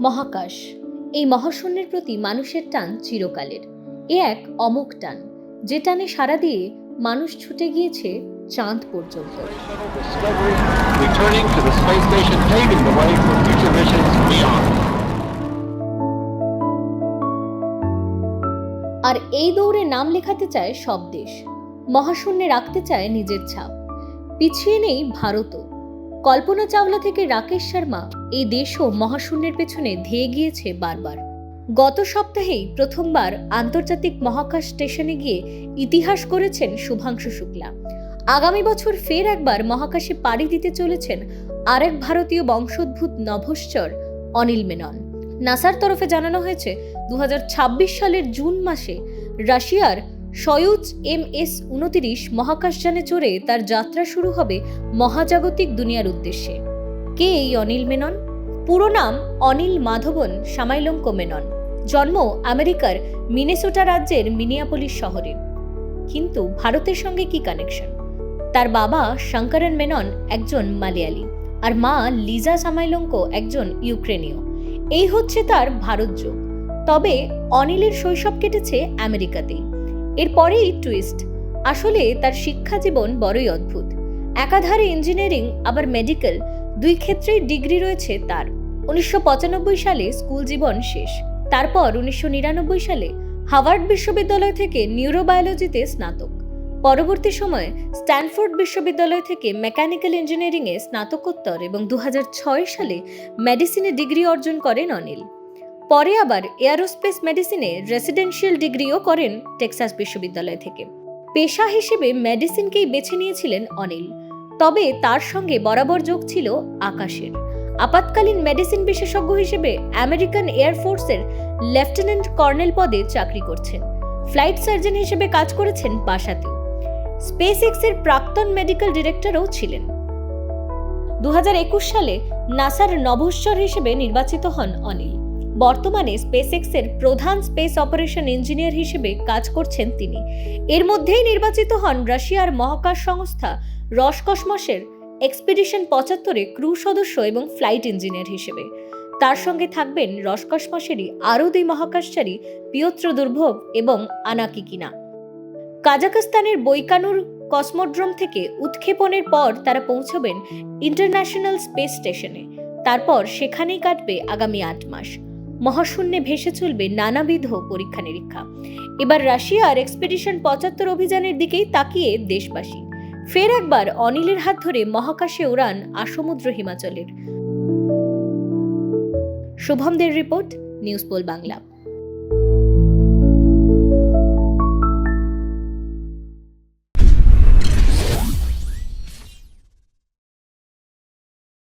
মহাকাশ। এই মহাশূন্যের প্রতি মানুষের টান চিরকালের। এ এক অমোক টান যে টানে সারা দিয়ে মানুষ ছুটে গিয়েছে চাঁদ পর্যন্ত. আর এই দৌড়ে নাম লেখাতে চায় সব দেশ। মহাশূন্যে রাখতে চায় নিজের ছাপ। পিছিয়ে নেই ভারতও। কল্পনা চাওলা থেকে রাকেশ শর্মা এই দেশও মহাশূন্যের পেছনে ধেয়ে গিয়েছে বারবার। গত সপ্তাহেই প্রথমবার আন্তর্জাতিক মহাকাশ স্টেশনে গিয়ে ইতিহাস করেছেন শুভাংশু শুক্লা। আগামী বছর ফের একবার মহাকাশে পাড়ি দিতে চলেছেন আরেক ভারতীয় বংশোদ্ভূত নভশ্চর অনিল মেনন। নাসার তরফে জানানো হয়েছে দু হাজার ছাব্বিশ সালের জুন মাসে রাশিয়ার সয়ুজ এম এস উনতিরিশ মহাকাশযানে চড়ে তার যাত্রা শুরু হবে মহাজাগতিক দুনিয়ার উদ্দেশ্যে। কে এই অনিল মেনন? পুরো নাম অনিল মাধবন সামাইলঙ্ক মেনন। জন্ম আমেরিকার মিনেসোটা রাজ্যের মিনিয়াপলিস শহরে। কিন্তু ভারতের সঙ্গে কি কানেকশন তার বাবা শঙ্করন মেনন একজন মালয়ালি আর মা লিজা সামাইলঙ্ক একজন ইউক্রেনীয়। এই হচ্ছে তার ভারত যোগ। তবে অনিলের শৈশব কেটেছে আমেরিকাতেই। এরপরেই টুইস্ট আসলে তার শিক্ষা জীবন বড়ই অদ্ভুত। একাধারে ইঞ্জিনিয়ারিং আবার মেডিকেল দুই ক্ষেত্রেই ডিগ্রি রয়েছে তার। উনিশশো পঁচানব্বই সালে স্কুল জীবন শেষ। তারপর উনিশশো নিরানব্বই সালে হাওয়ার্ড বিশ্ববিদ্যালয় থেকে নিউরোবায়োলজিতে স্নাতক। পরবর্তী সময়ে স্ট্যানফোর্ড বিশ্ববিদ্যালয় থেকে মেকানিক্যাল ইঞ্জিনিয়ারিংয়ে স্নাতকোত্তর এবং দু হাজার ছয় সালে মেডিসিনে ডিগ্রি অর্জন করেন অনিল। পরে আবার এয়ারোস্পেস মেডিসিনে রেসিডেন্সিয়াল ডিগ্রিও করেন টেক্সাস বিশ্ববিদ্যালয় থেকে। পেশা হিসেবে মেডিসিনকেই বেছে নিয়েছিলেন অনিল। তবে তার সঙ্গে বরাবর যোগ ছিল আকাশের। আপাতকালীন মেডিসিন বিশেষজ্ঞ হিসেবে আমেরিকান এয়ারফোর্সের লেফটেন্যান্ট কর্নেল পদে চাকরি করছেন। ফ্লাইট সার্জন হিসেবে কাজ করেছেন বাসাতেও স্পেস এক্সের প্রাক্তন মেডিকেল ডিরেক্টরও ছিলেন। দু হাজার একুশ সালে নাসার নভশ্চর হিসেবে নির্বাচিত হন অনিল। বর্তমানে স্পেসএক্সের প্রধান স্পেস অপারেশন ইঞ্জিনিয়ার হিসেবে কাজ করছেন তিনি। এর মধ্যেই নির্বাচিত হন রাশিয়ার মহাকাশ সংস্থা রসকসমসের এক্সপিডিশন পঁচাত্তরে ক্রু সদস্য এবং ফ্লাইট ইঞ্জিনিয়ার হিসেবে। তার সঙ্গে থাকবেন রসকসমসেরই আরও দুই মহাকাশচারী, পিয়ত্র দুর্ভোগ এবং আনাকিকিনা কাজাকস্তানের বৈকানুর কসমোড্রোম থেকে উৎক্ষেপণের পর তারা পৌঁছবেন ইন্টারন্যাশনাল স্পেস স্টেশনে। তারপর সেখানেই কাটবে আগামী আট মাস। মহাশূন্যে ভেসে চলবে নানাবিধ পরীক্ষা নিরীক্ষা। এবার রাশিয়ার এক্সপেডিশন পঁচাত্তর অভিযানের দিকেই তাকিয়ে দেশবাসী। ফের একবার অনিলের হাত ধরে মহাকাশে উড়ান আসমুদ্র হিমাচলের। শুভমদের রিপোর্ট, নিউজ পোল বাংলা।